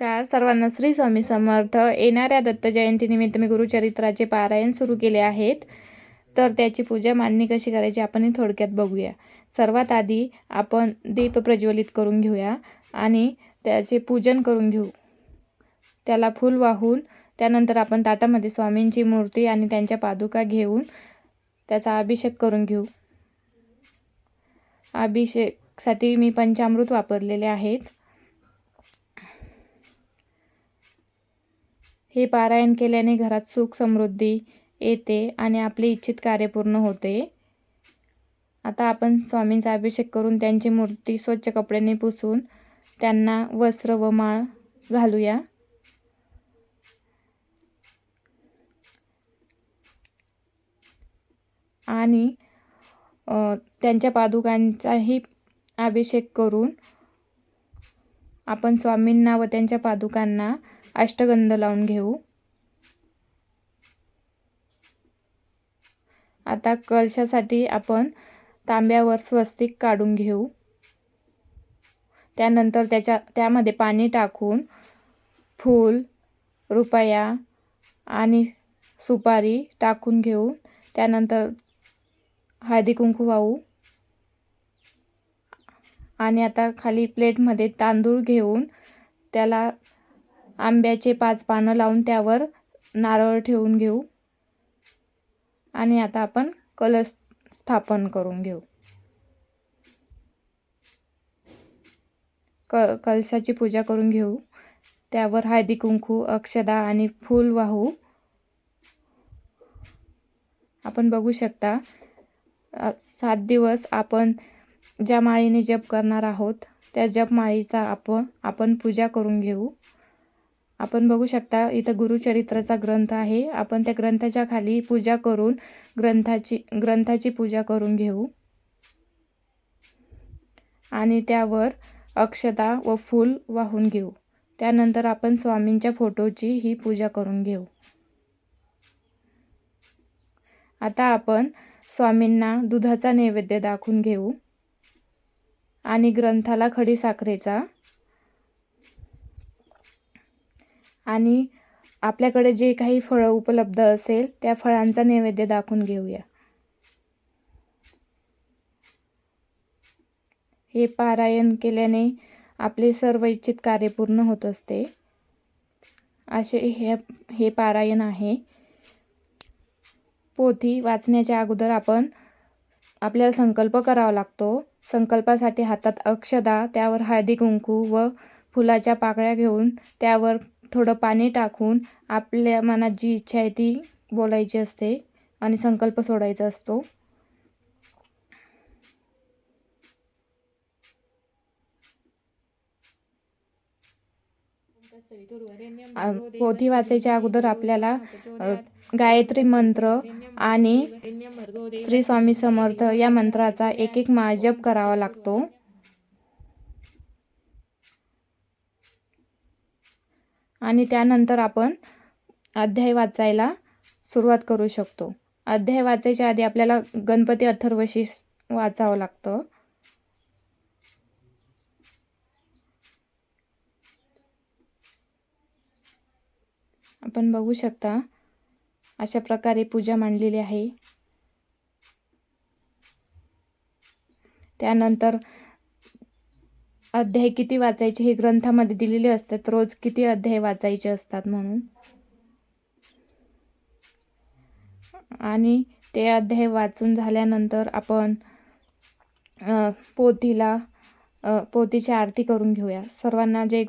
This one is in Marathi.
नमस्कार. सर्वांना श्री स्वामी समर्थ. येणाऱ्या दत्त जयंतीनिमित्त मी गुरुचरित्राचे पारायण सुरू केले आहेत. तर त्याची पूजा मांडणी कशी करायची आपणही थोडक्यात बघूया. सर्वात आधी आपण दीप प्रज्वलित करून घेऊया आणि त्याचे पूजन करून घेऊ. त्याला फूल वाहून त्यानंतर आपण ताटामध्ये स्वामींची मूर्ती आणि त्यांच्या पादुका घेऊन त्याचा अभिषेक करून घेऊ. अभिषेकसाठी मी पंचामृत वापरलेले आहेत. हे पारायण केल्याने घरात सुख समृद्धी येते आणि आपले इच्छित कार्य पूर्ण होते. आता आपण स्वामींचा अभिषेक करून त्यांची मूर्ती स्वच्छ कपड्याने पुसून त्यांना वस्त्र व माळ घालूया. आणि त्यांच्या पादुकांचाही अभिषेक करून आपण स्वामींना व त्यांच्या पादुकांना अष्टगंध लावून घेऊ. आता कलशासाठी आपण तांब्यावर स्वस्तिक काढून घेऊ. त्यानंतर त्याच्या त्यामध्ये पाणी टाकून फूल रुपया आणि सुपारी टाकून घेऊ. त्यानंतर हळदी कुंकू वाहू. आणि आता खाली प्लेटमध्ये तांदूळ घेऊन त्याला आंब्याचे पाच पानं लावून त्यावर नारळ ठेवून घेऊ. आणि आता आपण कलश स्थापन करून घेऊ. क कलशाची पूजा करून घेऊ. त्यावर हळदी कुंकू अक्षदा आणि फूल वाहू. आपण बघू शकता सात दिवस आपण ज्या माळीने जप करणार आहोत त्या जपमाळीचा आप आपण आपण पूजा करून घेऊ. आपण बघू शकता इथं गुरुचरित्राचा ग्रंथ आहे. आपण त्या ग्रंथाच्या खाली पूजा करून ग्रंथाची ग्रंथाची पूजा करून घेऊ. आणि त्यावर अक्षता व फूल वाहून घेऊ. त्यानंतर आपण स्वामींच्या फोटोची ही पूजा करून घेऊ. आता आपण स्वामींना दुधाचा नैवेद्य दाखवून घेऊ. आणि ग्रंथाला खडी साखरेचा आणि आपल्याकडे जे काही फळं उपलब्ध असेल त्या फळांचा नैवेद्य दाखवून घेऊया. हे पारायण केल्याने आपले सर्व इच्छित कार्य पूर्ण होत असते. असे हे हे पारायण आहे. पोथी वाचण्याच्या अगोदर आपण आपल्याला संकल्प करावा लागतो. संकल्पासाठी हातात अक्षदा त्यावर हळदी कुंकू व फुलाच्या पाकळ्या घेऊन त्यावर थोडं पाणी टाकून आपल्या मनात जी इच्छा आहे ती बोलायची असते आणि संकल्प सोडायचा असतो. पोथी वाचायच्या अगोदर आपल्याला गायत्री मंत्र आणि श्री स्वामी समर्थ या मंत्राचा एक एक महाजप करावा लागतो. आणि त्यानंतर आपण अध्याय वाचायला सुरुवात करू शकतो. अध्याय वाचायच्या आधी आपल्याला गणपती अथर्वशीष वाचावं लागतं. आपण बघू शकता अशा प्रकारे पूजा मांडलेली आहे. त्यानंतर अध्याय किती वाचायचे हे ग्रंथामध्ये दिलेले असतात. रोज किती अध्याय वाचायचे असतात म्हणून. आणि ते अध्याय वाचून झाल्यानंतर आपण पोथीला पोथीची आरती करून घेऊया. सर्वांना जय